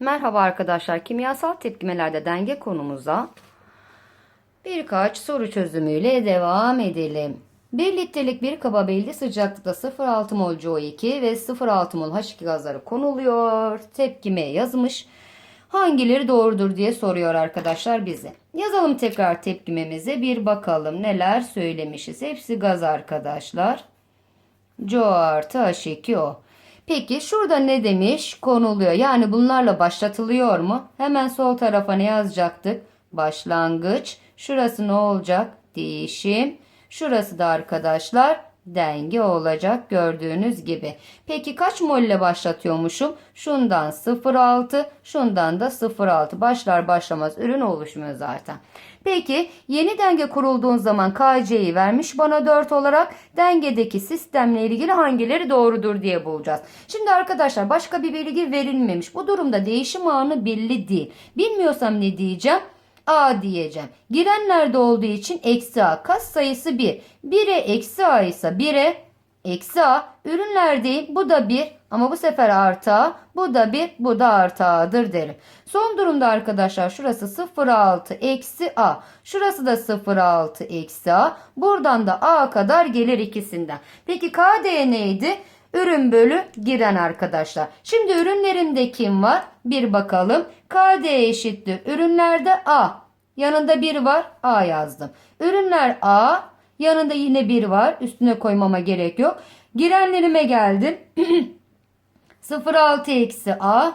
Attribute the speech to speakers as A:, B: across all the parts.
A: Merhaba arkadaşlar. Kimyasal tepkimelerde denge konumuza birkaç soru çözümüyle devam edelim. 1 litrelik bir kaba belli sıcaklıkta 0,6 mol CO2 ve 0,6 mol H2 gazları konuluyor. Tepkime yazmış. Hangileri doğrudur diye soruyor arkadaşlar bize. Yazalım tekrar tepkimemize bir bakalım neler söylemişiz. Hepsi gaz arkadaşlar. CO artı H2O. Peki şurada ne demiş? Konuluyor. Yani bunlarla başlatılıyor mu? Hemen sol tarafa ne yazacaktık? Başlangıç. Şurası ne olacak? Değişim. Şurası da arkadaşlar denge olacak gördüğünüz gibi. Peki kaç mol ile başlatıyormuşum? Şundan 0,6, şundan da 0,6. Başlar başlamaz ürün oluşmuyor zaten. Peki yeni denge kurulduğun zaman KC'yi vermiş bana 4 olarak dengedeki sistemle ilgili hangileri doğrudur diye bulacağız. Şimdi arkadaşlar başka bir bilgi verilmemiş. Bu durumda değişim anı belli değil. Bilmiyorsam ne diyeceğim? A diyeceğim. Girenlerde olduğu için eksi A. Kas sayısı 1. 1'e eksi A ise 1'e eksi A. Ürünlerdeyim. Bu da 1 ama bu sefer artı A. Bu da 1. Bu da artı A'dır derim. Son durumda arkadaşlar şurası 0,6 eksi A. Şurası da 0,6 eksi A. Buradan da A kadar gelir ikisinden. Peki KD neydi? Ürün bölü giren arkadaşlar. Şimdi ürünlerimde kim var? Bir bakalım. KD eşittir. Ürünlerde A. Yanında 1 var. A yazdım. Ürünler A. Yanında yine 1 var. Üstüne koymama gerek yok. Girenlerime geldim. 0,6 eksi A.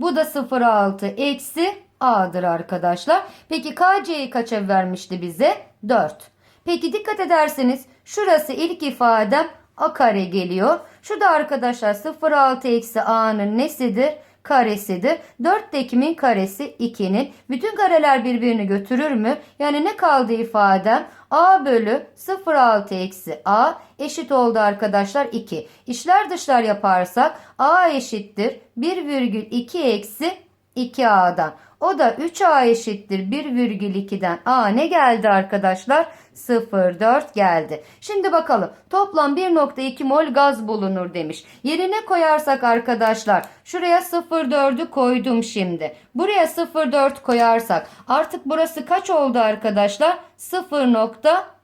A: Bu da 0,6 eksi A'dır arkadaşlar. Peki KC'yi kaça vermişti bize? 4. Peki dikkat ederseniz şurası ilk ifadem A kare geliyor. Şu da arkadaşlar 0,6 eksi A'nın nesidir? Karesidir. 4 de kimin karesi? 2'nin. Bütün kareler birbirini götürür mü? Yani ne kaldı ifadem? A bölü 0,6 eksi A eşit oldu arkadaşlar 2. İşler dışlar yaparsak A eşittir 1,2 eksi 2A'dan. O da 3A eşittir 1,2'den A ne geldi arkadaşlar? 0,4 geldi. Şimdi bakalım toplam 1,2 mol gaz bulunur demiş. Yerine koyarsak arkadaşlar şuraya 0,4'ü koydum şimdi. Buraya 0,4 koyarsak artık burası kaç oldu arkadaşlar?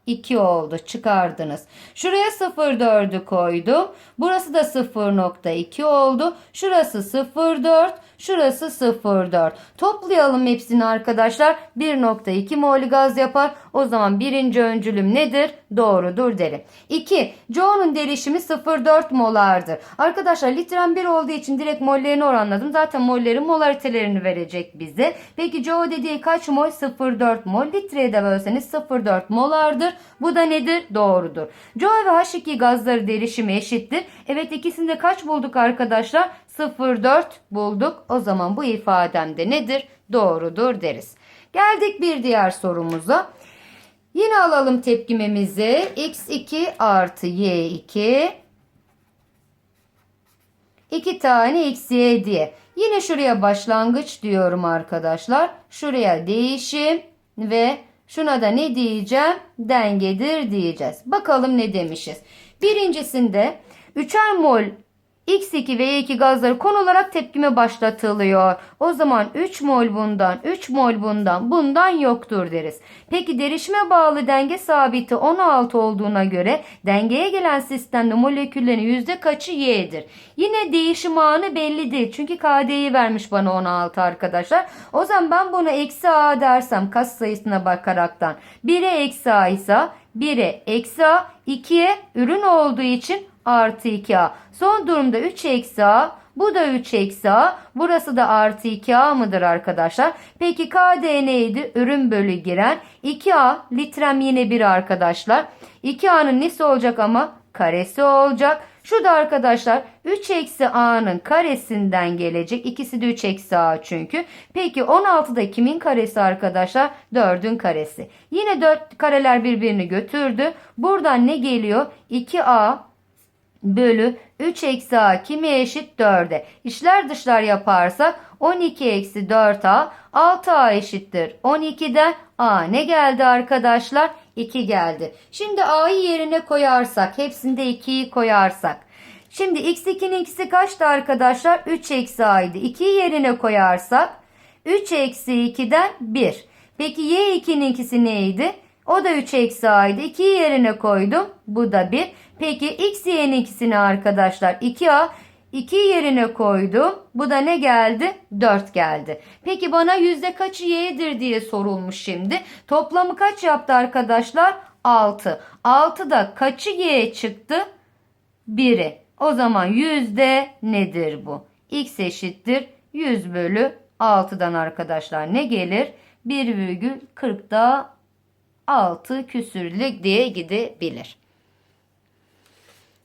A: 0,2 oldu çıkardınız. Şuraya 0,4'ü koydum. Burası da 0,2 oldu. Şurası 0,4 şurası 0,4. Toplayalım hepsini arkadaşlar. 1,2 mol gaz yapar. O zaman birinci öncülüm nedir? Doğrudur derim. 2. Joe'nun derişimi 0,4 molardır. Arkadaşlar litrem 1 olduğu için direkt mollerini oranladım. Zaten mollerin molaritelerini verecek bize. Peki Joe dediği kaç mol? 0,4 mol. Litreye de bölseniz 0,4 molardır. Bu da nedir? Doğrudur. Joe ve H2 gazları derişimi eşittir. Evet ikisinde kaç bulduk arkadaşlar? 0,4 bulduk. O zaman bu ifademde nedir? Doğrudur deriz. Geldik bir diğer sorumuza. Yine alalım tepkimemizi. x2 artı y2 2 tane x y diye. Yine şuraya başlangıç diyorum arkadaşlar. Şuraya değişim ve şuna da ne diyeceğim? Dengedir diyeceğiz. Bakalım ne demişiz. Birincisinde 3'er mol X2 ve Y2 gazları konularak tepkime başlatılıyor. O zaman 3 mol bundan, 3 mol bundan, bundan yoktur deriz. Peki derişime bağlı denge sabiti 16 olduğuna göre dengeye gelen sistemde moleküllerin yüzde kaçı Y'dir? Yine değişim anı belli değil. Çünkü KD'yi vermiş bana 16 arkadaşlar. O zaman ben bunu eksi A dersem kas sayısına bakaraktan 1'e eksi A ise 1'e eksi A, 2'ye ürün olduğu için artı 2A. Son durumda 3 eksi A. Bu da 3 eksi A. Burası da artı 2A mıdır arkadaşlar? Peki KD neydi? Ürün bölü giren. 2A litrem yine 1 arkadaşlar. 2A'nın nesi olacak ama? Karesi olacak. Şu da arkadaşlar 3 eksi A'nın karesinden gelecek. İkisi de 3 eksi A çünkü. Peki 16'da kimin karesi arkadaşlar? 4'ün karesi. Yine 4 kareler birbirini götürdü. Buradan ne geliyor? 2A bölü 3 eksi a kime eşit 4'e. İşler dışlar yaparsak 12 eksi 4a 6a eşittir 12'den a ne geldi arkadaşlar? 2 geldi. Şimdi a'yı yerine koyarsak hepsinde 2'yi koyarsak Şimdi x2'nin ikisi kaçtı arkadaşlar? 3 eksi a'ydı. 2'yi yerine koyarsak 3 eksi 2'den 1. Peki y2'nin ikisi neydi? O da 3 eksi a'ydı. 2'yi yerine koydum. Bu da 1. Peki x y'nin ikisini arkadaşlar 2a 2 yerine koydum. Bu da ne geldi? 4 geldi. Peki bana yüzde kaçı y'dir diye sorulmuş şimdi. Toplamı kaç yaptı arkadaşlar? 6. 6'da kaçı y çıktı? 1'i. O zaman yüzde nedir bu? x eşittir 100 bölü 6'dan arkadaşlar ne gelir? 1,40'da 6 küsürlük diye gidebilir.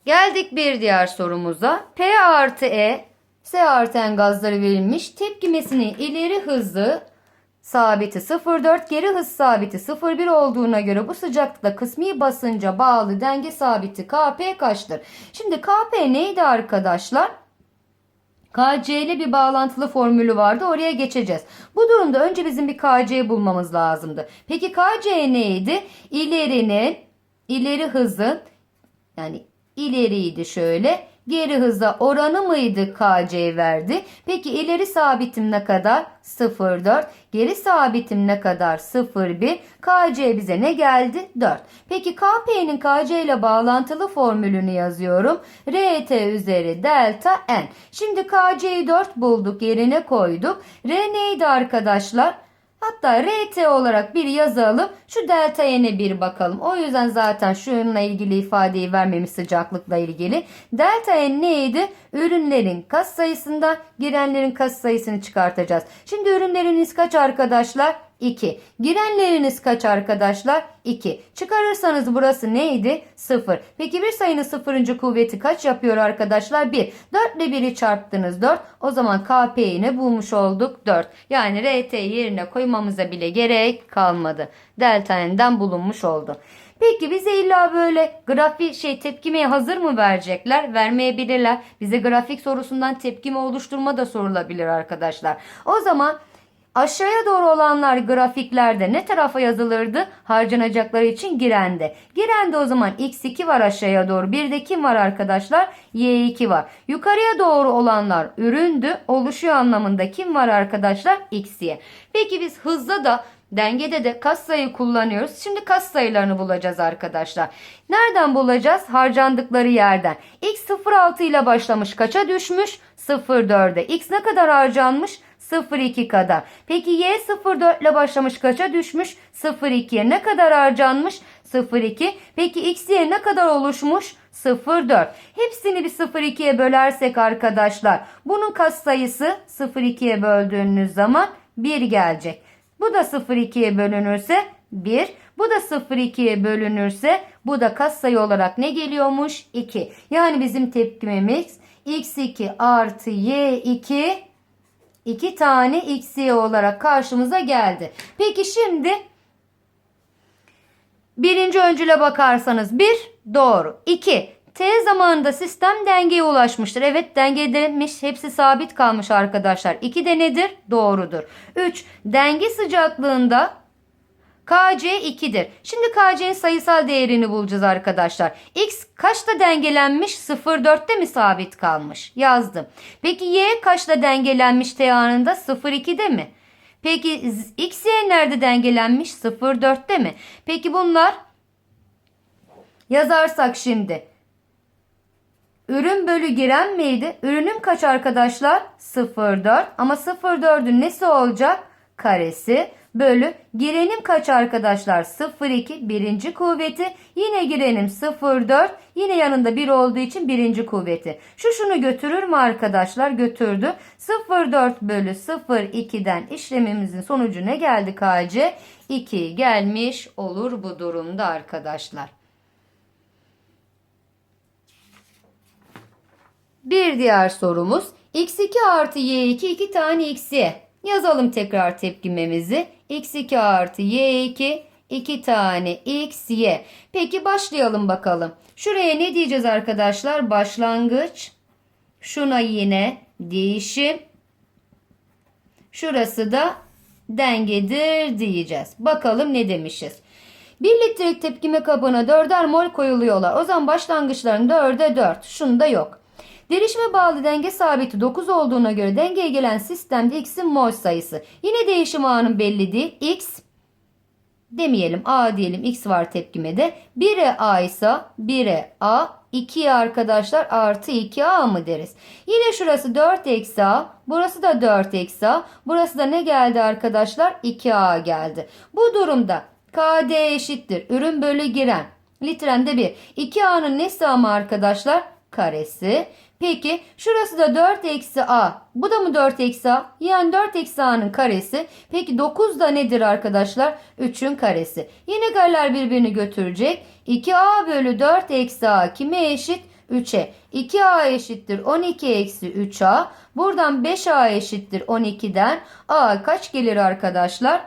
A: Geldik bir diğer sorumuza. P artı E, S artı N gazları verilmiş. Tepkimesinin ileri hızı sabiti 0,4 geri hız sabiti 0,1 olduğuna göre bu sıcaklıkta kısmi basınca bağlı denge sabiti Kp kaçtır? Şimdi Kp neydi arkadaşlar? KC ile bir bağlantılı formülü vardı. Oraya geçeceğiz. Bu durumda önce bizim bir KC bulmamız lazımdı. Peki KC neydi? İlerinin ileri hızın yani ileriydi şöyle. Geri hıza oranı mıydı KC verdi? Peki ileri sabitim ne kadar? 0,4. Geri sabitim ne kadar? 0,1. KC bize ne geldi? 4. Peki KP'nin KC ile bağlantılı formülünü yazıyorum. RT üzeri delta N. Şimdi KC'yi 4 bulduk yerine koyduk. R neydi arkadaşlar? Hatta RT olarak bir yazalım. Şu delta n'e bir bakalım. O yüzden zaten şununla ilgili ifadeyi vermemiş sıcaklıkla ilgili. Delta n neydi? Ürünlerin kas sayısından girenlerin kas sayısını çıkartacağız. Şimdi ürünleriniz kaç arkadaşlar? 2. Girenleriniz kaç arkadaşlar? 2. Çıkarırsanız burası neydi? 0. Peki bir sayının sıfırıncı kuvveti kaç yapıyor arkadaşlar? 1. 4 ile 1'i çarptınız 4. O zaman KP'yi ne bulmuş olduk? 4. Yani RT yerine koymamıza bile gerek kalmadı. Delta N'den bulunmuş oldu. Peki bize illa böyle grafik şey tepkimeye hazır mı verecekler? Vermeyebilirler. Bize grafik sorusundan tepkime oluşturma da sorulabilir arkadaşlar. O zaman Aşağıya doğru olanlar grafiklerde ne tarafa yazılırdı? Harcanacakları için girende. Girende o zaman x2 var aşağıya doğru. Bir de kim var arkadaşlar? y2 var. Yukarıya doğru olanlar üründü. Oluşuyor anlamında kim var arkadaşlar? xy. Peki biz hızda da Dengede de katsayı kullanıyoruz. Şimdi katsayılarını bulacağız arkadaşlar. Nereden bulacağız? Harcandıkları yerden. X 0.6 ile başlamış kaça düşmüş? 0.4'e. X ne kadar harcanmış? 0.2 kadar. Peki Y 0.4 ile başlamış kaça düşmüş? 0.2'ye ne kadar harcanmış? 0.2. Peki X Y ne kadar oluşmuş? 0.4. Hepsini bir 0.2'ye bölersek arkadaşlar bunun katsayısı 0.2'ye böldüğünüz zaman 1 gelecek. Bu da 0,2'ye bölünürse 1. Bu da 0,2'ye bölünürse bu da katsayı olarak ne geliyormuş? 2. Yani bizim tepkimemiz x2 artı y2 2 tane xy olarak karşımıza geldi. Peki şimdi birinci öncüle bakarsanız 1 doğru. 2 T zamanında sistem dengeye ulaşmıştır. Evet dengedemiş. Hepsi sabit kalmış arkadaşlar. 2 de nedir? Doğrudur. 3. Denge sıcaklığında KC 2'dir. Şimdi KC'nin sayısal değerini bulacağız arkadaşlar. X kaçta dengelenmiş? 0,4'te mi sabit kalmış? Yazdım. Peki Y kaçta dengelenmiş T anında? 0,2'de mi? Peki X, Y nerede dengelenmiş? 0,4'te mi? Peki bunlar yazarsak şimdi. Ürün bölü giren miydi? Ürünüm kaç arkadaşlar? 0,4 ama 0,4'ün nesi olacak? Karesi bölü girenim kaç arkadaşlar? 0,2 birinci kuvveti. Yine girenim 0,4 yine yanında 1 olduğu için birinci kuvveti. Şu şunu götürür mü arkadaşlar? Götürdü. 0,4 bölü 0,2'den işlemimizin sonucu ne geldi KC? 2 gelmiş olur bu durumda arkadaşlar. Bir diğer sorumuz x2 artı y2 2 tane xy. Yazalım tekrar tepkimemizi. x2 artı y2 2 tane xy. Peki başlayalım bakalım. Şuraya ne diyeceğiz arkadaşlar? Başlangıç. Şuna yine değişim. Şurası da dengedir diyeceğiz. Bakalım ne demişiz. 1 litrelik tepkime kabına 4'er mol koyuluyorlar. O zaman başlangıçların 4'e 4. Şunda yok. Derişime bağlı denge sabiti 9 olduğuna göre dengeye gelen sistemde x'in mol sayısı. Yine değişim ağının belli değil. x demeyelim a diyelim x var tepkimede. 1'e a ise 1'e a 2'ye arkadaşlar artı 2a mı deriz? Yine şurası 4 eksi a burası da 4 eksi a burası da ne geldi arkadaşlar? 2a geldi. Bu durumda KD eşittir. Ürün bölü giren. Litrende 1. 2a'nın nesi ama arkadaşlar? Karesi. Peki şurası da 4 eksi a. Bu da mı 4 eksi a? Yani 4 eksi a'nın karesi. Peki 9 da nedir arkadaşlar? 3'ün karesi. Yine karlar birbirini götürecek. 2a bölü 4 eksi a kime eşit? 3'e. 2a eşittir 12 eksi 3a. Buradan 5a eşittir 12'den. a kaç gelir arkadaşlar?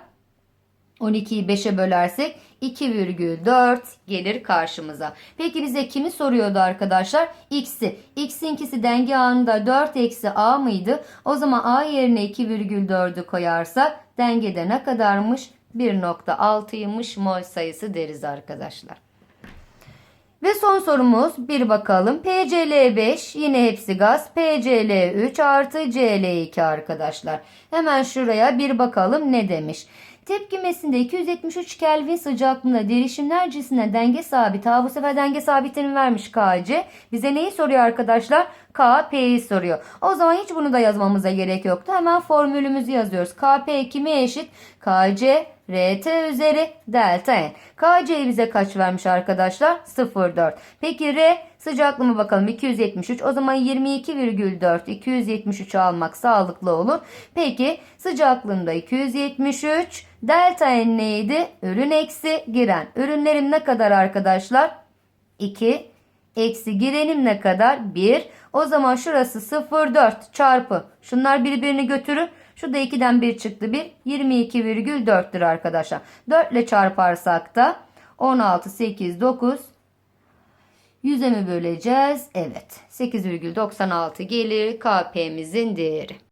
A: 12'yi 5'e bölersek 2,4 gelir karşımıza. Peki bize kimi soruyordu arkadaşlar? X'i. X'inkisi denge anında 4 eksi A mıydı? O zaman A yerine 2,4'ü koyarsak dengede ne kadarmış? 1.6'ymış mol sayısı deriz arkadaşlar. Ve son sorumuz bir bakalım. PCl5 yine hepsi gaz. PCl3 artı Cl2 arkadaşlar. Hemen şuraya bir bakalım ne demiş. Tepkimesinde 273 Kelvin sıcaklığında derişimler cinsinden denge sabiti. Ha bu sefer denge sabitini vermiş Kc. Bize neyi soruyor arkadaşlar? K, soruyor. O zaman hiç bunu da yazmamıza gerek yoktu. Hemen formülümüzü yazıyoruz. Kp kime eşit? Kc RT üzeri delta N. Kc bize kaç vermiş arkadaşlar? 0,4. Peki R sıcaklığına bakalım 273. O zaman 22,4 273 almak sağlıklı olur. Peki sıcaklığında 273. Delta N neydi? Ürün eksi giren. Ürünlerim ne kadar arkadaşlar? 2 eksi girenim ne kadar? 1. O zaman şurası 0,4 çarpı. Şunlar birbirini götürür. Şu da 2'den 1 çıktı 1. 22,4'tür arkadaşlar. 4 ile çarparsak da 16, 8, 9. 100'e mi böleceğiz? Evet. 8,96 gelir KP'mizin değeri.